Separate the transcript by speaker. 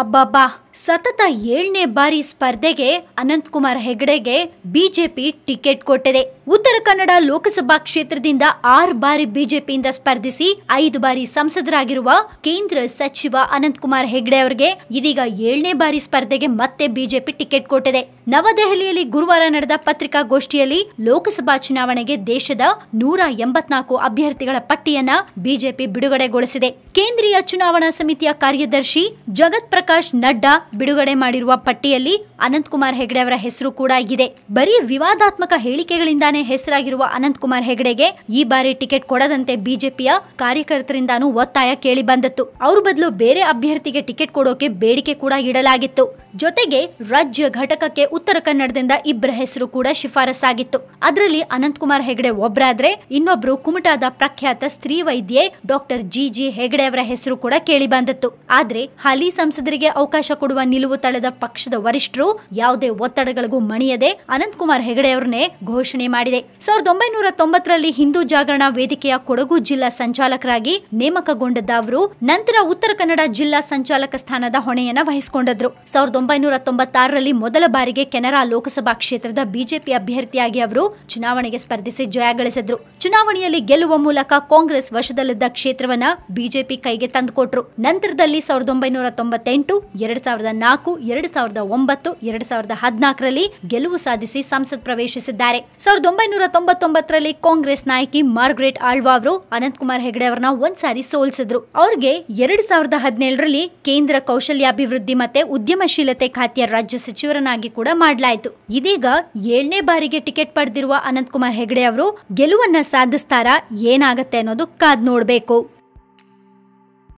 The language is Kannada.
Speaker 1: ಅಬ್ಬಬ್ಬಾ ಸತತ ಏಳನೇ ಬಾರಿ ಸ್ಪರ್ಧೆಗೆ ಅನಂತಕುಮಾರ್ ಹೆಗಡೆಗೆ ಬಿಜೆಪಿ ಟಿಕೆಟ್ ಕೊಟ್ಟಿದೆ. ಉತ್ತರ ಕನ್ನಡ ಲೋಕಸಭಾ ಕ್ಷೇತ್ರದಿಂದ ಆರು ಬಾರಿ ಬಿಜೆಪಿಯಿಂದ ಸ್ಪರ್ಧಿಸಿ ಐದು ಬಾರಿ ಸಂಸದರಾಗಿರುವ ಕೇಂದ್ರ ಸಚಿವ ಅನಂತಕುಮಾರ್ ಹೆಗಡೆ ಅವರಿಗೆ ಇದೀಗ ಏಳನೇ ಬಾರಿ ಸ್ಪರ್ಧೆಗೆ ಮತ್ತೆ ಬಿಜೆಪಿ ಟಿಕೆಟ್ ಕೊಟ್ಟಿದೆ. ನವದೆಹಲಿಯಲ್ಲಿ ಗುರುವಾರ ನಡೆದ ಪತ್ರಿಕಾಗೋಷ್ಠಿಯಲ್ಲಿ ಲೋಕಸಭಾ ಚುನಾವಣೆಗೆ ದೇಶದ ನೂರ ಎಂಬತ್ನಾಲ್ಕು ಅಭ್ಯರ್ಥಿಗಳ ಪಟ್ಟಿಯನ್ನ ಬಿಜೆಪಿ ಬಿಡುಗಡೆಗೊಳಿಸಿದೆ. ಕೇಂದ್ರೀಯ ಚುನಾವಣಾ ಸಮಿತಿಯ ಕಾರ್ಯದರ್ಶಿ ಜಗತ್ ಪ್ರಕಾಶ್ ನಡ್ಡಾ ಬಿಡುಗಡೆ ಮಾಡಿರುವ ಪಟ್ಟಿಯಲ್ಲಿ ಅನಂತಕುಮಾರ್ ಹೆಗಡೆ ಅವರ ಹೆಸರು ಕೂಡ ಇದೆ. ಬರೀ ವಿವಾದಾತ್ಮಕ ಹೇಳಿಕೆಗಳಿಂದಾನೇ ಹೆಸರಾಗಿರುವ ಅನಂತಕುಮಾರ್ ಹೆಗಡೆಗೆ ಈ ಬಾರಿ ಟಿಕೆಟ್ ಕೊಡದಂತೆ ಬಿಜೆಪಿಯ ಕಾರ್ಯಕರ್ತರಿಂದಾನೂ ಒತ್ತಾಯ ಕೇಳಿ ಬಂದಿತ್ತು ಅವ್ರ ಬದಲು ಬೇರೆ ಅಭ್ಯರ್ಥಿಗೆ ಟಿಕೆಟ್ ಕೊಡೋಕೆ ಬೇಡಿಕೆ ಕೂಡ ಇಡಲಾಗಿತ್ತು. ಜೊತೆಗೆ ರಾಜ್ಯ ಘಟಕಕ್ಕೆ ಉತ್ತರ ಕನ್ನಡದಿಂದ ಇಬ್ಬರ ಹೆಸರು ಕೂಡ ಶಿಫಾರಸಾಗಿತ್ತು ಅದರಲ್ಲಿ ಅನಂತಕುಮಾರ್ ಹೆಗಡೆ ಒಬ್ಬರಾದ್ರೆ ಇನ್ನೊಬ್ರು ಕುಮಟಾದ ಪ್ರಖ್ಯಾತ ಸ್ತ್ರೀ ವೈದ್ಯೆ ಡಾಕ್ಟರ್ ಜಿ ಜಿ ಹೆಗಡೆ ಅವರ ಹೆಸರು ಕೂಡ ಕೇಳಿ ಬಂದಿತ್ತು. ಆದ್ರೆ ಹಾಲಿ ಸಂಸದರಿಗೆ ಅವಕಾಶ ಕೊಡುವ ನಿಲುವು ತಳೆದ ಪಕ್ಷದ ವರಿಷ್ಠರು ಯಾವುದೇ ಒತ್ತಡಗಳಿಗೂ ಮಣಿಯದೆ ಅನಂತಕುಮಾರ್ ಹೆಗಡೆ ಅವರನ್ನೇ ಘೋಷಣೆ ಮಾಡಿದೆ. ಸಾವಿರದ ಒಂಬೈನೂರ ತೊಂಬತ್ತರಲ್ಲಿ ಹಿಂದೂ ಜಾಗರಣ ವೇದಿಕೆಯ ಕೊಡಗು ಜಿಲ್ಲಾ ಸಂಚಾಲಕರಾಗಿ ನೇಮಕಗೊಂಡಿದ್ದ ಅವರು ನಂತರ ಉತ್ತರ ಕನ್ನಡ ಜಿಲ್ಲಾ ಸಂಚಾಲಕ ಸ್ಥಾನದ ಹೊಣೆಯನ್ನ ವಹಿಸಿಕೊಂಡಿದ್ರು. ಸಾವಿರದ ಒಂಬೈನೂರ ತೊಂಬತ್ತಾರರಲ್ಲಿ ಮೊದಲ ಬಾರಿಗೆ ಕೆನರಾ ಲೋಕಸಭಾ ಕ್ಷೇತ್ರದ ಬಿಜೆಪಿ ಅಭ್ಯರ್ಥಿಯಾಗಿ ಅವರು ಚುನಾವಣೆಗೆ ಸ್ಪರ್ಧಿಸಿ ಜಯ ಗಳಿಸಿದ್ರು. ಚುನಾವಣೆಯಲ್ಲಿ ಗೆಲ್ಲುವ ಮೂಲಕ ಕಾಂಗ್ರೆಸ್ ವಶದಲ್ಲಿದ್ದ ಕ್ಷೇತ್ರವನ್ನ ಬಿಜೆಪಿ ಕೈಗೆ ತಂದುಕೊಟ್ರು. ನಂತರದಲ್ಲಿ ಸಾವಿರದ ಒಂಬೈನೂರ ತೊಂಬತ್ತೆಂಟು ಎರಡ್ ಸಾವಿರದ ನಾಲ್ಕು, ಎರಡ್ ಸಾವಿರದ ಒಂಬತ್ತು, ಎರಡ್ ಸಾವಿರದ ಹದಿನಾಲ್ಕರಲ್ಲಿ ಗೆಲುವು ಸಾಧಿಸಿ ಸಂಸತ್ ಪ್ರವೇಶಿಸಿದ್ದಾರೆ. ಸಾವಿರದ ಒಂಬೈನೂರ ತೊಂಬತ್ತೊಂಬತ್ತರಲ್ಲಿ ಕಾಂಗ್ರೆಸ್ ನಾಯಕಿ ಮಾರ್ಗ್ರೆಟ್ ಆಳ್ವಾ ಅವರು ಅನಂತಕುಮಾರ್ ಹೆಗಡೆ ಅವರನ್ನ ಒಂದ್ಸಾರಿ ಸೋಲಿಸಿದ್ರು. ಅವರಿಗೆ ಎರಡ್ ಸಾವಿರದ ಹದಿನೇಳರಲ್ಲಿ ಕೇಂದ್ರ ಕೌಶಲ್ಯಾಭಿವೃದ್ಧಿ ಮತ್ತೆ ಉದ್ಯಮಶೀಲತೆ ಖಾತೆಯ ರಾಜ್ಯ ಸಚಿವರನ್ನಾಗಿ ಕೂಡ ಮಾಡಲಾಯಿತು. ಇದೀಗ ಏಳನೇ ಬಾರಿಗೆ ಟಿಕೆಟ್ ಪಡೆದಿರುವ ಅನಂತಕುಮಾರ್ ಹೆಗಡೆ ಅವರು ಗೆಲುವನ್ನ ಸಾಧಿಸ್ತಾರಾ, ಏನಾಗತ್ತೆ ಅನ್ನೋದು ಕಾದ್ ನೋಡ್ಬೇಕು.